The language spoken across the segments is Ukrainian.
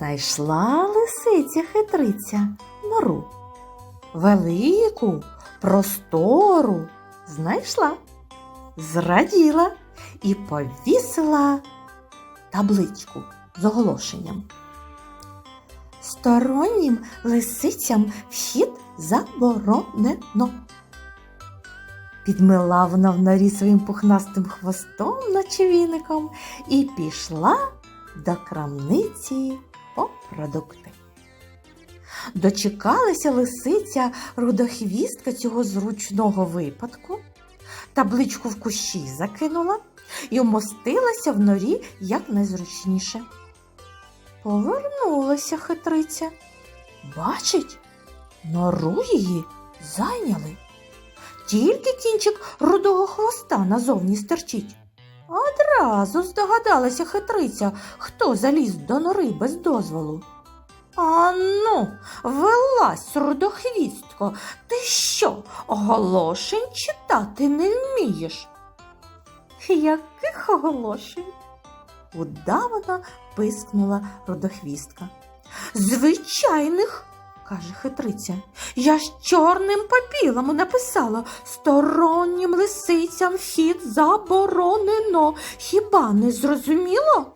Знайшла лисиця хитриця нору. Велику, простору знайшла, зраділа і повісила табличку з оголошенням. Стороннім лисицям вхід заборонено. Підмила вона в норі своїм пухнастим хвостом, наче віником, і пішла до крамниці по продукти. Дочекалася лисиця рудохвістка цього зручного випадку, табличку в кущі закинула і вмостилася в норі якнайзручніше. Повернулася хитриця. Бачить, нору її зайняли. Тільки кінчик рудого хвоста назовні стерчить. Одразу здогадалася хитриця, хто заліз до нори без дозволу. Ану, вилазь, рудохвістко, ти що, оголошень читати не вмієш? Яких оголошень? Удавано пискнула рудохвістка. Звичайних, каже хитриця. Я ж чорним по білому написала стороннім лисицям вхід заборонено. Хіба не зрозуміло?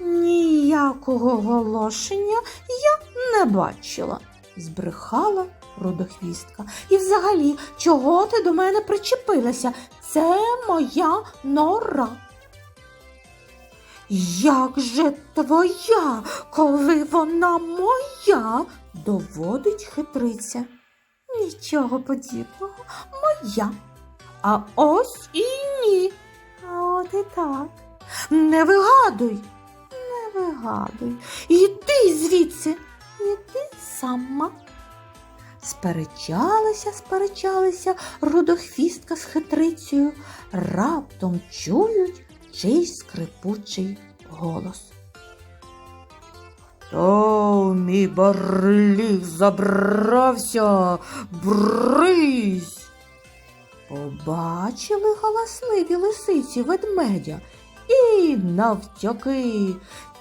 Ніякого оголошення я не бачила, збрехала рудохвістка. І взагалі, чого ти до мене причепилася? Це моя нора. Як же твоя, коли вона моя? Доводить хитриця. Нічого подібного, моя. А ось і ні. А от і так. Не вигадуй, не вигадуй. Іди звідси, іди сама. Сперечалися, сперечалися рудохвістка з хитрицею, раптом чують чийсь скрипучий голос. В мій барліг забрався, бризь. Побачили галасливі лисиці ведмедя і навтяки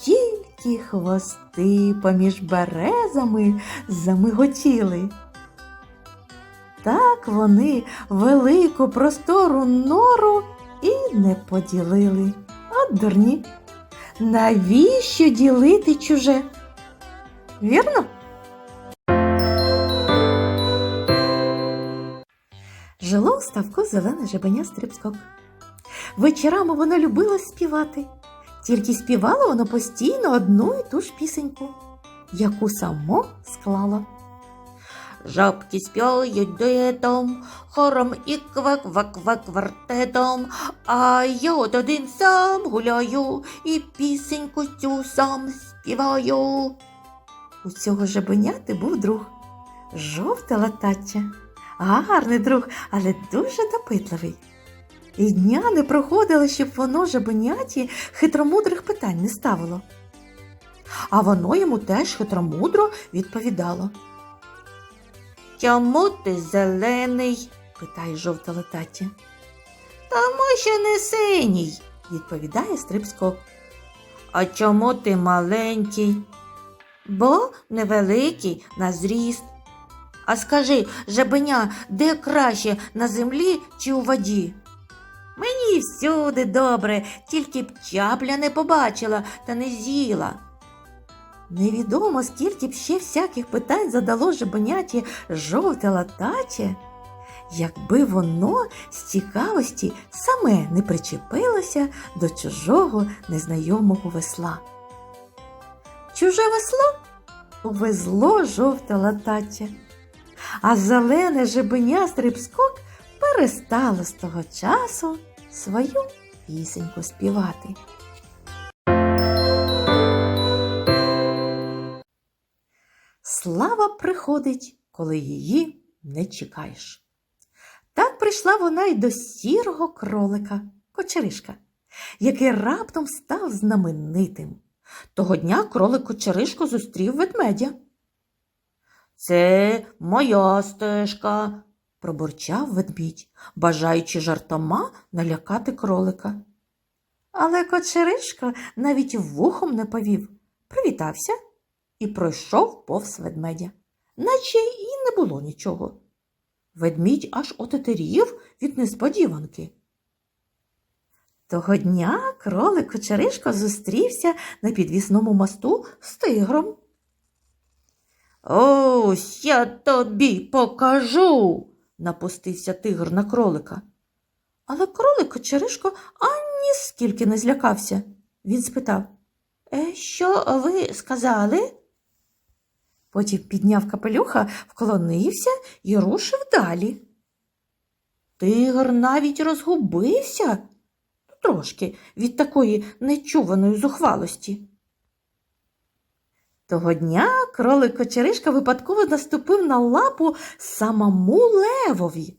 тільки хвости поміж березами замиготіли. Так вони велику простору нору і не поділили. От дурні. Навіщо ділити чуже? Вірно? Жило в ставку зелене жебеня стрибскок. Вечорами воно любило співати. Тільки співало воно постійно одну і ту ж пісеньку, яку само склало. Жабки співають дуетом, хором і квак-квак-квак квартетом, а я от один сам гуляю і пісеньку цю сам співаю. У цього жабеняти був друг. Жовте латаче. Гарний друг, але дуже допитливий. І дня не проходило, щоб воно жабеняті хитромудрих питань не ставило. А воно йому теж хитромудро відповідало. Чому ти зелений? питає жовта летаття. Тому що не синій, відповідає стрибскок. А чому ти маленький? Бо невеликий на зріст. А скажи, жабеня, де краще на землі чи у воді? Мені всюди добре, тільки б чапля не побачила та не з'їла. Невідомо, скільки б ще всяких питань задало жабеняті жовте латаче, якби воно з цікавості саме не причепилося до чужого незнайомого весла. Чуже весло увезло жовте латаче, а зелене жебеня стрибскок перестало з того часу свою пісеньку співати. Приходить, коли її не чекаєш. Так прийшла вона й до сірого кролика, кочеришка, який раптом став знаменитим. Того дня кролик кочеришко зустрів ведмедя. Це моя стежка, пробурчав ведмідь, бажаючи жартома налякати кролика. Але кочеришко навіть вухом не повів, привітався і пройшов повз ведмедя, наче і не було нічого. Ведмідь аж отетерів від несподіванки. Того дня кролик Кочеришко зустрівся на підвісному мосту з тигром. Ось я тобі покажу, напустився тигр на кролика. Але кролик Кочеришко ані скільки не злякався. Він спитав «Е, Що ви сказали? Потім підняв капелюха, вклонився і рушив далі. Тигр навіть розгубився ну, трошки від такої нечуваної зухвалості. Того дня кролик Кочеришка випадково наступив на лапу самому левові.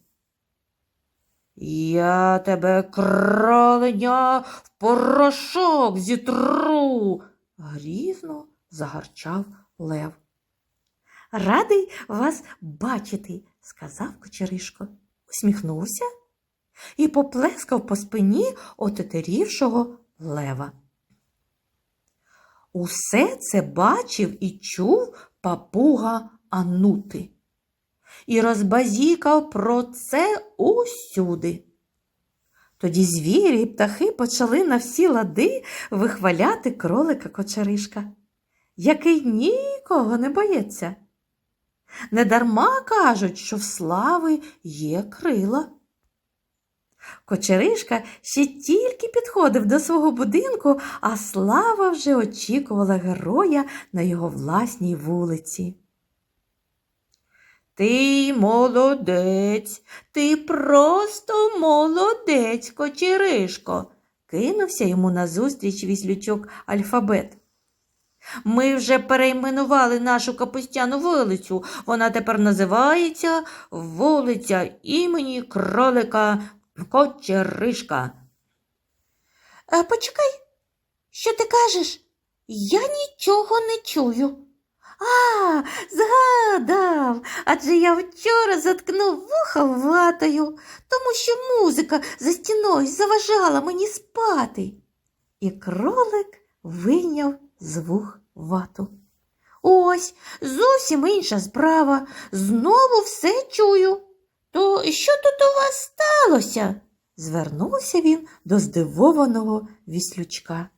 Я тебе, кроленя, в порошок зітру, грізно загарчав лев. Радий вас бачити, сказав Кочеришко, усміхнувся і поплескав по спині отетерівшого лева. Усе це бачив і чув папуга Анути і розбазікав про це усюди. Тоді звірі і птахи почали на всі лади вихваляти кролика Кочеришка, який нікого не боїться. Недарма кажуть, що в слави є крила. Кочеришка ще тільки підходив до свого будинку, а слава вже очікувала героя на його власній вулиці. Ти молодець, ти просто молодець, Кочеришко, кинувся йому назустріч віслючок алфабет. Ми вже перейменували нашу капустяну вулицю. Вона тепер називається вулиця імені кролика Кочеришка. Е, почекай, що ти кажеш? Я нічого не чую. А, згадав, адже я вчора заткнув вуха ватою, тому що музика за стіною заважала мені спати. І кролик вийняв з вух вату. Ось зовсім інша справа. Знову все чую. То що тут у вас сталося? звернувся він до здивованого віслючка.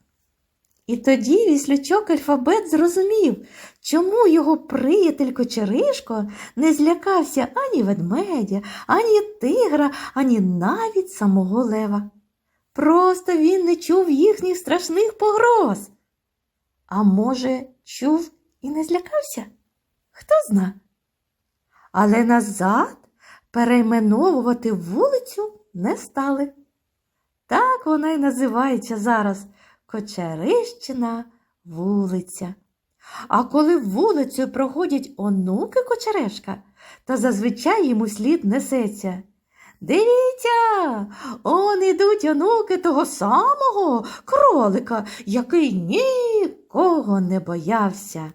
І тоді віслючок алфабет зрозумів, чому його приятель Кочеришко не злякався ані ведмедя, ані тигра, ані навіть самого лева. Просто він не чув їхніх страшних погроз. А може, чув і не злякався? Хто зна. Але назад перейменовувати вулицю не стали. Так вона й називається зараз Кочерищина вулиця. А коли вулицею проходять онуки Кочерешка, то зазвичай йому слід несеться. Дивіться, он ідуть онуки того самого кролика, який нікого не боявся.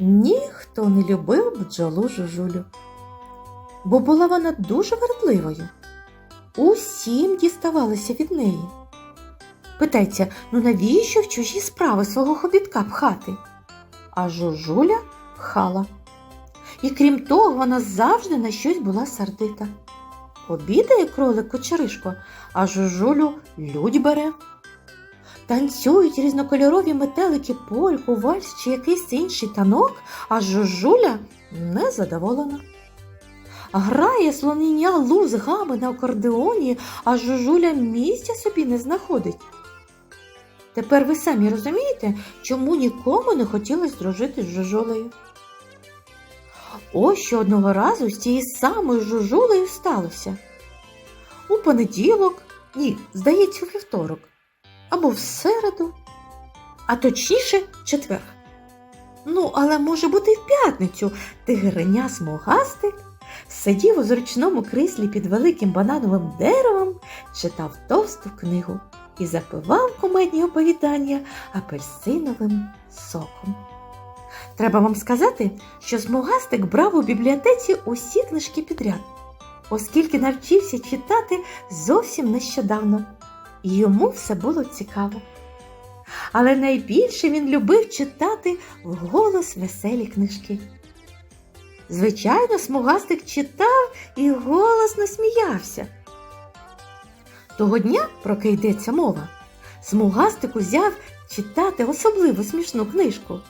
Ніхто не любив бджолу жужулю, бо була вона дуже вередливою. Усім діставалося від неї. Питається, ну навіщо в чужі справи свого хобітка пхати? А жужуля пхала. І крім того, вона завжди на щось була сердита. Обідає кролик кочеришко, а жужулю людь бере. Танцюють різнокольорові метелики польку, вальс чи якийсь інший танок, а жужуля незадоволена. Грає слоніння луз гами на акордеоні, а жужуля місця собі не знаходить. Тепер ви самі розумієте, чому нікому не хотілося дружити з жужулею. Ось що одного разу з тією самою жужулею сталося. У понеділок, ні, здається, у вівторок, або в середу, а точніше четвер. Ну, але може бути і в п'ятницю тигреня смугастик сидів у зручному кріслі під великим банановим деревом, читав товсту книгу і запивав комедні оповідання апельсиновим соком. Треба вам сказати, що смугастик брав у бібліотеці усі книжки підряд, оскільки навчився читати зовсім нещодавно. і йому все було цікаво. Але найбільше він любив читати вголос веселі книжки. Звичайно, смугастик читав і голосно сміявся. Того дня, про йдеться мова, смугастик узяв читати особливо смішну книжку.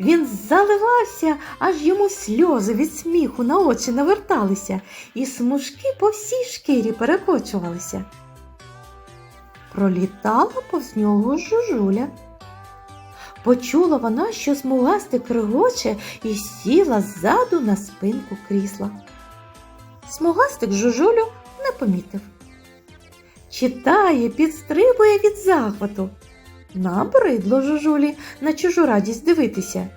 Він заливався, аж йому сльози від сміху на очі наверталися, і смужки по всій шкірі перекочувалися. Пролітала повз нього жужуля. Почула вона, що смугастик регоче і сіла ззаду на спинку крісла. Смугастик жужулю не помітив. Читає, підстрибує від захвату. Набридло жужулі на чужу радість дивитися,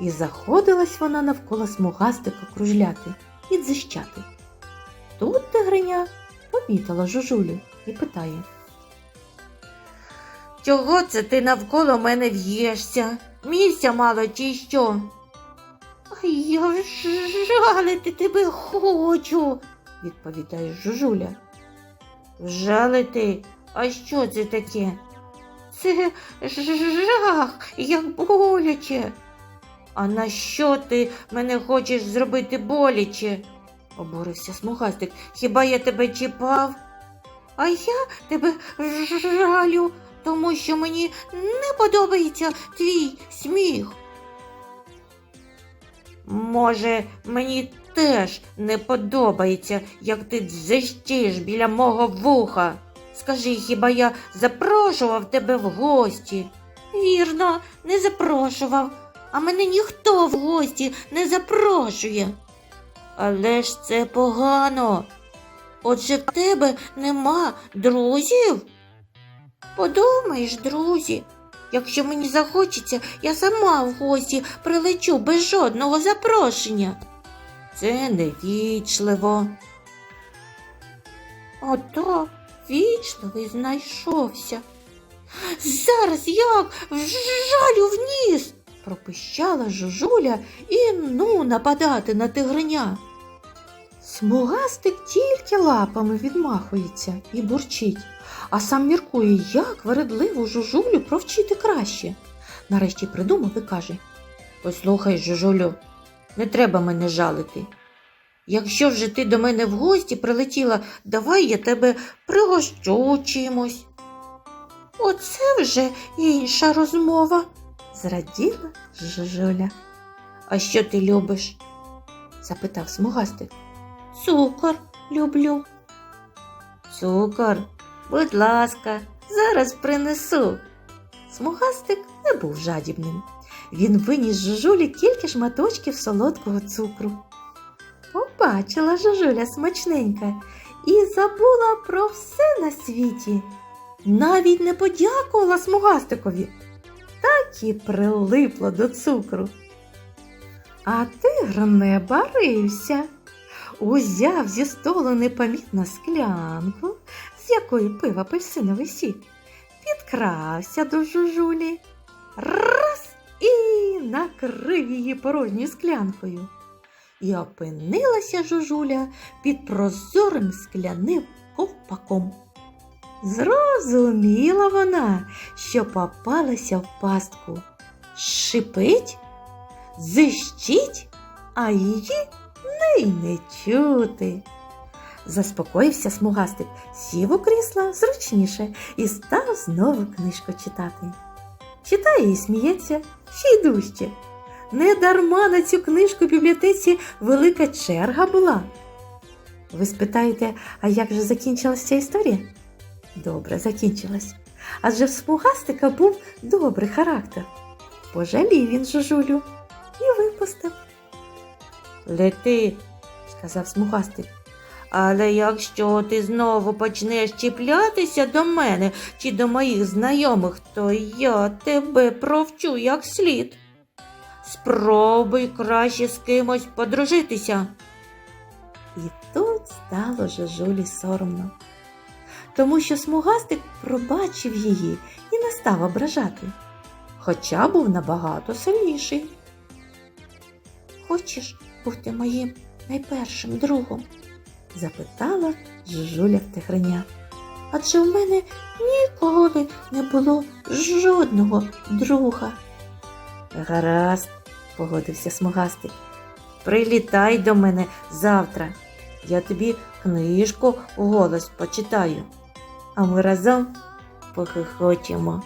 і заходилась вона навколо смугастика кружляти і дзищати. Тут тигриня помітила жужулю і питає. Чого це ти навколо мене в'єшся? Місця мало чи що? Я жалити тебе хочу, відповідає жужуля. Жалити? А що це таке? Це жах, як боляче. А на що ти мене хочеш зробити боляче? обурився смугастик. Хіба я тебе чіпав? А я тебе жалю, тому що мені не подобається твій сміх. Може, мені теж не подобається, як ти дзищиш біля мого вуха. Скажи, хіба я запрошував тебе в гості? Вірно, не запрошував, а мене ніхто в гості не запрошує. Але ж це погано. Отже, в тебе нема друзів? Подумаєш, друзі, якщо мені захочеться, я сама в гості прилечу без жодного запрошення. Це невічливо. Ото вічливий знайшовся. Зараз як вжалю вниз, пропищала жужуля і ну нападати на тигриня. Смугастик тільки лапами відмахується і бурчить, а сам міркує, як вередливу жужулю провчити краще. Нарешті придумав і каже Послухай, жужулю, не треба мене жалити. Якщо вже ти до мене в гості прилетіла, давай я тебе пригощу чимось. Оце вже інша розмова, зраділа жужуля. А що ти любиш? запитав смугастик. Цукор люблю. Цукор, будь ласка, зараз принесу. Смугастик не був жадібним. Він виніс жужулі кілька шматочків солодкого цукру. Побачила жужуля смачненька і забула про все на світі. Навіть не подякувала смугастикові, так і прилипла до цукру. А тигр не барився. Узяв зі столу непомітно склянку, з якої пив апельсиновий сік, підкрався до жужулі, раз і накрив її порожньою склянкою. І опинилася жужуля під прозорим скляним ковпаком. Зрозуміла вона, що попалася в пастку. Шипить, зищить, а її не й не чути. Заспокоївся смугастик, сів у крісло зручніше і став знову книжку читати. Читає і сміється ще й дужче. Не дарма на цю книжку в бібліотеці велика черга була. Ви спитаєте, а як же закінчилась ця історія? Добре, закінчилась. Адже в смугастика був добрий характер. Пожалів він жужулю і випустив. Лети, сказав смугастик. Але якщо ти знову почнеш чіплятися до мене чи до моїх знайомих, то я тебе провчу як слід. Спробуй краще з кимось подружитися. І тут стало жужулі соромно, тому що смугастик пробачив її і не став ображати, хоча був набагато сильніший. Хочеш бути моїм найпершим другом? запитала жужуля в адже в мене ніколи не було жодного друга. Гаразд, погодився смугастик. Прилітай до мене завтра. Я тобі книжку вголос почитаю, а ми разом похихочемо.